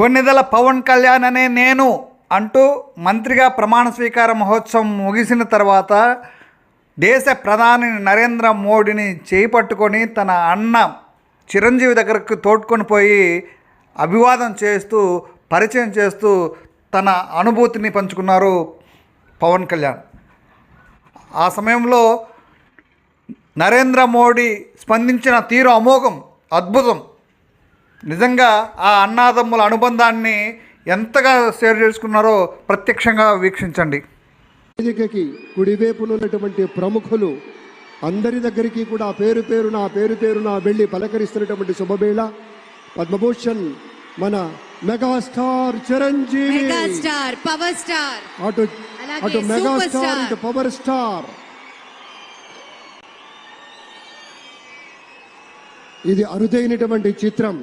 కొన్నిదల పవన్ కళ్యాణ్ అనే నేను అంటూ మంత్రిగా ప్రమాణ స్వీకార మహోత్సవం ముగిసిన తర్వాత దేశ ప్రధాని నరేంద్ర మోడీని చేపట్టుకొని తన అన్న చిరంజీవి దగ్గరకు తోడ్కొని పోయి అభివాదం చేస్తూ పరిచయం చేస్తూ తన అనుభూతిని పంచుకున్నారు పవన్ కళ్యాణ్. ఆ సమయంలో నరేంద్ర మోడీ స్పందించిన తీరు అమోఘం అద్భుతం. నిజంగా ఆ అన్నాదమ్ముల అనుబంధాన్ని ఎంతగా షేర్ చేసుకున్నారో ప్రత్యక్షంగా వీక్షించండి. వేదికకి కుడివైపున ఉన్నటువంటి ప్రముఖులు అందరి దగ్గరికి కూడా పేరు పేరున పేరు పేరున వెళ్ళి పలకరిస్తున్నటువంటి శుభవేళ పద్మభూషణ్ మన megastar Chiranjeevi. Megastar power star. అటు అటు మెగాస్టార్. ఇటు పవర్ స్టార్. ఇది అరుదైనటువంటి చిత్రం.